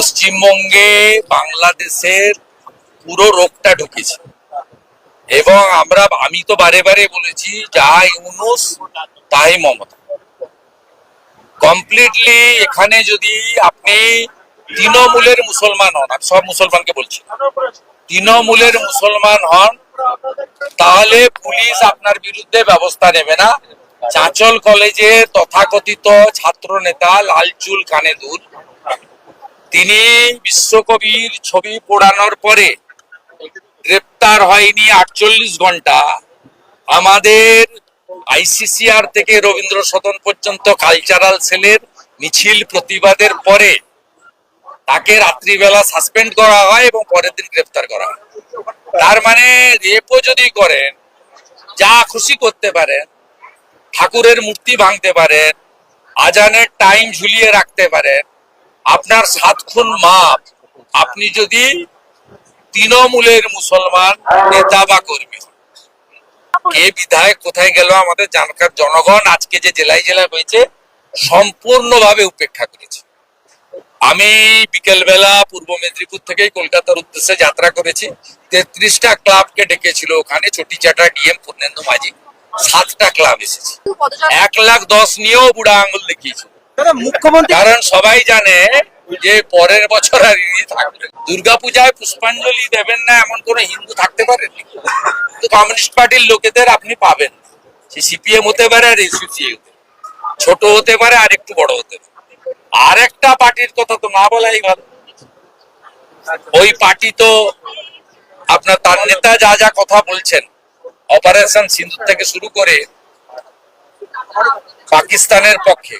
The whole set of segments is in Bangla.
পশ্চিমবঙ্গে বাংলাদেশের পুরো রোগটা ঢুকেছে। এবং আমরা, আমি তো বারে বারে বলেছি, যা ইউনুস, তাই মমতা। কমপ্লিটলি এখানে যদি আপনি তৃণমূলের মুসলমান হন, আমি সব মুসলমানকে বলছি, তৃণমূলের মুসলমান হন, তাহলে পুলিশ আপনার বিরুদ্ধে ব্যবস্থা নেবে না। চাঁচল কলেজে তথাকথিত ছাত্র নেতা লালচুল কানে দুল। তিনি বিশ্বকবির ছবি পোড়ানোর পরে গ্রেপ্তার হয়নি আটচল্লিশ ঘণ্টা। আমাদের আইসিসিআর থেকে রবীন্দ্র সদন পর্যন্ত কালচারাল সেলের মিছিল প্রতিবাদের পরে তাকে রাত্রিবেলা সাসপেন্ড করা হয় এবং পরের দিন গ্রেপ্তার করা হয়। তার মানে রেপও যদি করেন, যা খুশি করতে পারেন, ঠাকুরের মূর্তি ভাঙতে পারেন, আজানের টাইম ঝুলিয়ে রাখতে পারেন আপনার সাত খুন মাপ। আপনি যদি তৃণমূলের মুসলমান নেতা বা কর্মী। কে বিধায়ক কোথায় গেল আমাদের জানকার জনগণ আজকে যে জেলায় জেলায় হয়েছে সম্পূর্ণভাবে উপেক্ষা করেছে। আমি বিকেলবেলা পূর্ব মেদিনীপুর থেকে কলকাতার উদ্দেশ্যে যাত্রা করেছি। তেত্রিশটা ক্লাবকে ডেকেছিল ওখানে চটি চাটা ডিএম পূর্ণেন্দু মাঝি। সাতটা ক্লাব এসেছে। এক লাখ দশ নিয়েও বুড়া আঙুল দেখিয়েছে দাদা মুখ্যমন্ত্রী কারণ সবাই জানে যে পরের বছর আর ইনি থাকবে। দুর্গাপূজায় পুষ্পাঞ্জলি দেবেন না এমন কোন হিন্দু থাকতে পারে? কমিউনিস্ট পার্টির লোকেদের আপনি পাবেন। সে সিপিএম হতে পারে আর হতে ছোট হতে পারে, আর একটু বড় হতে পারে। আর একটা পার্টির কথা তো না বলাই ভালো। ওই পার্টি তো আপনার তার নেতা যা যা কথা বলছেন, অপারেশন সিন্ধু থেকে শুরু করে পাকিস্তানের পক্ষে।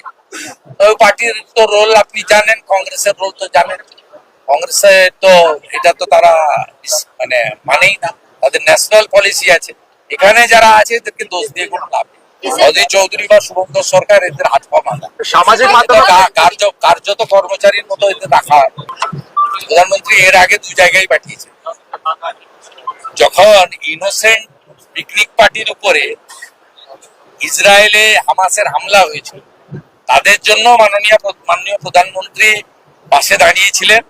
পার্টির তো রোল আপনি জানেন কংগ্রেসের রোল তো জানেন। কংগ্রেসে তো এটা তো তারা মানে মানেই না। তাদের ন্যাশনাল পলিসি আছে। এখানে যারা আছে এদেরকে দোষ দিয়ে কোনো লাভ নেই। অধীর চৌধুরী বা সরকার এদের হাত পা সামাজিক মাধ্যমে কার্য কার্যত কর্মচারীর মতো এদের রাখা প্রধানমন্ত্রী এর আগে দু জায়গায় পাঠিয়েছে। যখন ইনোসেন্ট পিকনিক পার্টির উপরে ইসরায়েলে হামাসের হামলা হয়েছিল তাদের জন্য মাননীয় মাননীয় প্রধানমন্ত্রী পাশে দাঁড়িয়েছিলেন।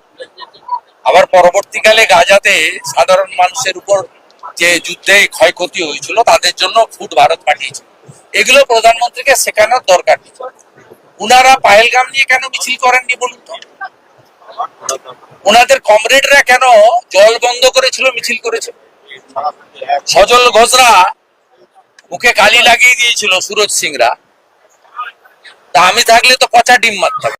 আবার পরবর্তীকালে গাজাতে সাধারণ মানুষের উপর যে যুদ্ধে ক্ষয়ক্ষতি হয়েছিল, তাদের জন্য ফুড ভারত পাঠিয়েছে। এগুলো প্রধানমন্ত্রীকে শেখানোর দরকার নেই। উনারা পায়েলগাম নিয়ে কেন মিছিল করেননি বলুন তো? ওনাদের কমরেডরা কেন জল বন্ধ করেছিল, মিছিল করেছে সজল ঘোষরা মুখে কালি লাগিয়ে দিয়েছিল সুরজ সিংরা। তা আমি থাকলে তো পচা ডিম মারতাম